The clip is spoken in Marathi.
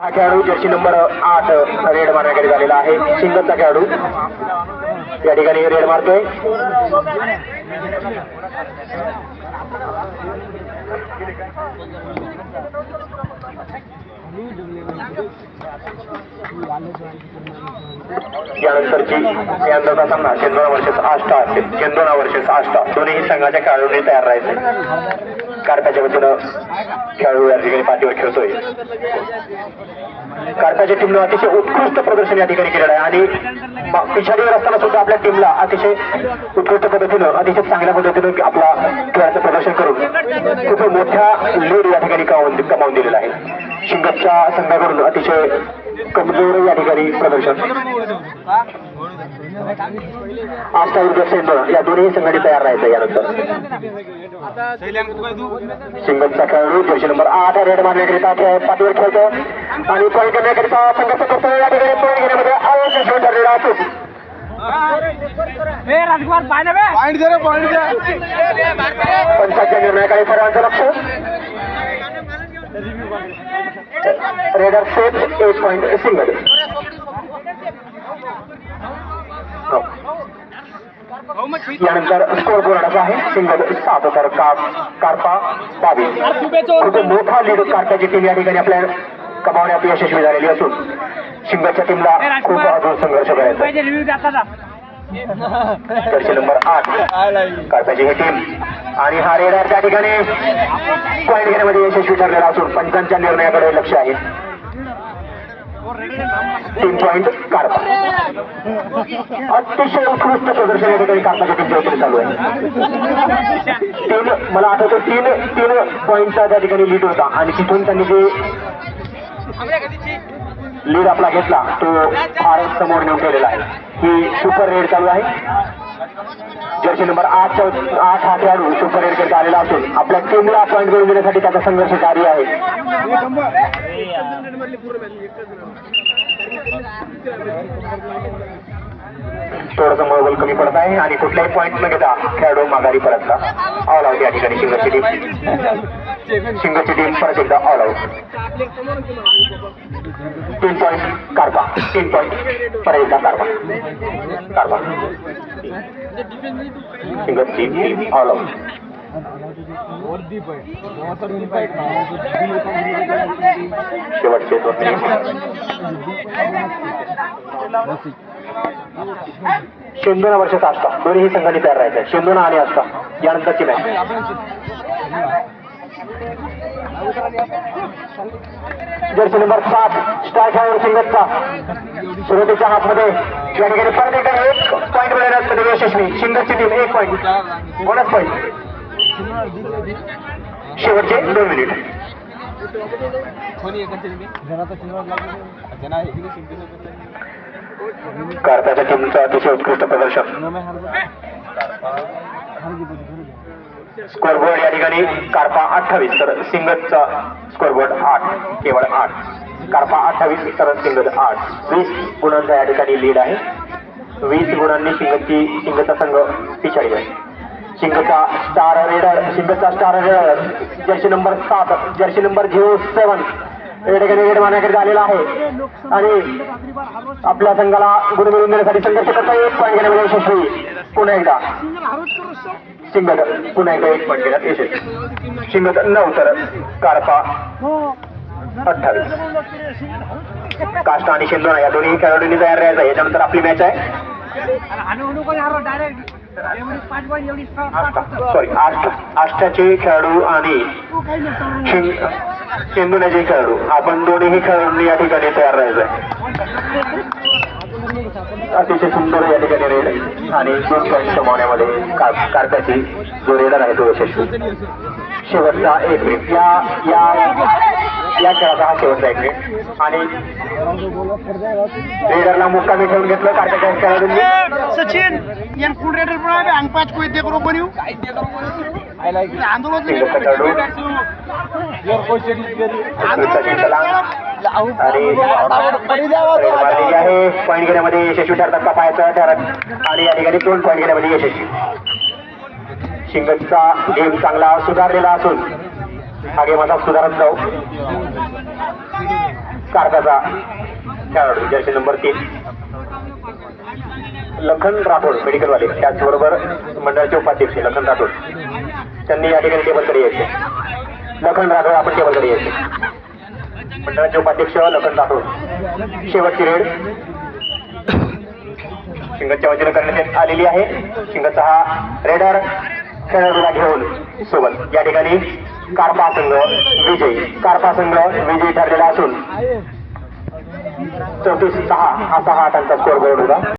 हा खेळाडू जर्सी नंबर आठ रेड मारण्याकडे झालेला आहे. सिंगलचा खेळाडू. या ठिकाणी रेड मारतोय. यानंतरची यंदाचा सामना चेंदोना वर्षेस आष्टा चेंदोना वर्षेस आष्टा. दोन्ही संघाच्या खेळाडूंनी तयार राहायचे कार्प्याच्या वतीनं खेळाडू या ठिकाणी पाठीवर खेळतोय. कार्प्याच्या टीमनं अतिशय उत्कृष्ट प्रदर्शन या ठिकाणी केलेलं आहे. आणि पिछाडीवर असताना सुद्धा आपल्या टीमला अतिशय उत्कृष्ट पद्धतीनं अतिशय चांगल्या पद्धतीनं आपला खेळाचं प्रदर्शन करून खूप मोठ्या लीड या ठिकाणी कमावून कमावून दिलेला आहे. शिंगपच्या संघाकडून अतिशय कमजोर या ठिकाणी प्रदर्शन. आष्टा विरुद्ध सेंदर या दोन्ही संघाने तयार राहायचं यानंतर. सिंगलचा खेळाडू जर्सी नंबर आठ रेड मारण्याकरिता पाठीवर खेळतो. आणि पॉईंट करण्याकरिता संघर्ष करतो या ठिकाणी पॉईंट घेण्यामध्ये अवश्य ठरलेला दे पंचाच्या निर्णयाकडे सर्वांचं लक्ष. रेडर सेफ एक पॉईंट सिंगल. यानंतर स्कोर बोर्डाचा आहे. सिंगल सात तर का- बावीस. खूप मोठा लीड कारपाची टीम या ठिकाणी आपल्या कमावण्यात यशस्वी झालेली असून सिंगलच्या टीमला खूप अजून संघर्ष करायचा नंबर आठ. कारपाची ही टीम आणि हा रेडार त्या ठिकाणी पॉईंट घेण्यामध्ये यशस्वी ठरलेला असून पंचांच्या निर्णयाकडे लक्ष आहे. तीन पॉईंट कार अतिशय उत्कृष्ट प्रदर्शन या ठिकाणी कार्पाच्या टीमच्या चालू आहे. तीन मला आठवतं तीन तीन पॉईंटचा त्या ठिकाणी लीड होता. आणि तिथून त्यांनी जे लीड आपला घेतला तो फार समोर नेऊन ठेवलेला आहे. ही सुपर रेड चालू आहे. जर्सी नंबर आठ आठ हा खेळाडू सुपर रेड आलेला असून आपल्या टीमला पॉईंट करून देण्यासाठी त्याचा संघर्ष जारी आहे. थोडंसं मनोबल कमी पडत आहे आणि कुठल्याही पॉईंट न घेता खेळाडू माघारी परतला. ऑल आउट या ठिकाणी सिंगरची टीम सिंगरची टीम परत एकदा ऑल आउट तीन पॉईंट कारबा तीन पॉईंट परत एकदा कारबा कारबा सिंगलची टीम ऑल आउट शेवटचे दोन शेंदोना वर्षाचा असता दोन्ही संघाने तयार राहायचं. शेंदोना आणि असता यानंतरची मॅच जर्सी नंबर सात स्टार खेळाडू सिंगतचा सुरुवातीच्या हातमध्ये या ठिकाणी परत एकदा एक पॉईंट मिळवण्यासाठी यशस्वी. सिंगतची टीम एक पॉईंट बोनस पॉईंट शेवटचे दोन मिनिट कार्ताच्या टीमचं अतिशय उत्कृष्ट प्रदर्शन. स्कोरबोर्ड या ठिकाणी कार्पा अठ्ठावीस तर सिंगतचा स्कोरबोर्ड आठ केवळ आठ. कार्पा अठ्ठावीस तर सिंगत आठ. वीस गुणांचा या ठिकाणी लीड आहे. वीस गुणांनी सिंगतची सिंगलचा संघ पिछाडी आहे सिंगलचा स्टार रेडर सिंगलचा स्टार रेडर जर्सी नंबर सात जर्सी नंबर झिरो सेवन या ठिकाणी रेड मारण्याकडे आलेला आहे. आणि आपल्या संघाला गुण मिळवून देण्यासाठी संघर्ष करता एक पॉईंट घेण्यामध्ये यशस्वी. पुन्हा एकदा. सिंगल. पुन्हा एकदा एक पॉईंट घेण्यात यशस्वी. सिंगल. नऊ तर कारपा अठ्ठावीस. काष्टा आणि शेंदोना या दोन्ही खेळाडूंनी तयार राहायचं आहे. याच्यानंतर आपली मॅच आहे. सॉरी आष्ट. आष्टाचे खेळाडू आणि शेंदुण्याचे खेळाडू. आपण दोन्ही खेळाडूंनी या ठिकाणी तयार राहायचं आहे अतिशय सुंदर या ठिकाणी रेड आणि दोन पॉईंट कमावण्यामध्ये कार- कार्प्याची जो रेडर आहे तो यशस्वी. शेवटचा एक मिनिट या या या खेळाचा हा शेवटचा एक मिनिट आणि रेडरला मुक्कामी ठेवून घेतलं कार्प्याच्या खेळाडूंनी. सचिन यान फुल रेडर पण आहे अंग पाच कोई देखो बनिव आंदोलन आहे. पॉईंट घेण्यामध्ये यशस्वी ठरतात का पाहायचं? ठरत. आणि या ठिकाणी दोन पॉईंट घेण्यामध्ये यशस्वी. शिंगतचा गेम चांगला सुधारलेला असून गेम असा सुधारत जाऊ. कारकाचा खेळाडू जर्सी नंबर तीन. लखन राठोड मेडिकलवाले त्याचबरोबर मंडळाचे उपाध्यक्ष लखन राठोड. त्यांनी या ठिकाणी टेबलकडे यायचे. लखन राठोड आपण टेबलकडे यायचे मंडळाचे उपाध्यक्ष लखन राठोड. शेवटची रेड. शिंगच्या वतीनं करण्यात आलेली आहे. शिंगचा हा रेडर खेळाडूला घेऊन सोबत. या ठिकाणी कारपा संघ विजयी. कारपा संघ विजयी ठरलेला असून चौतीस सहा हा सहा आठांचा स्कोर बोर्ड होता.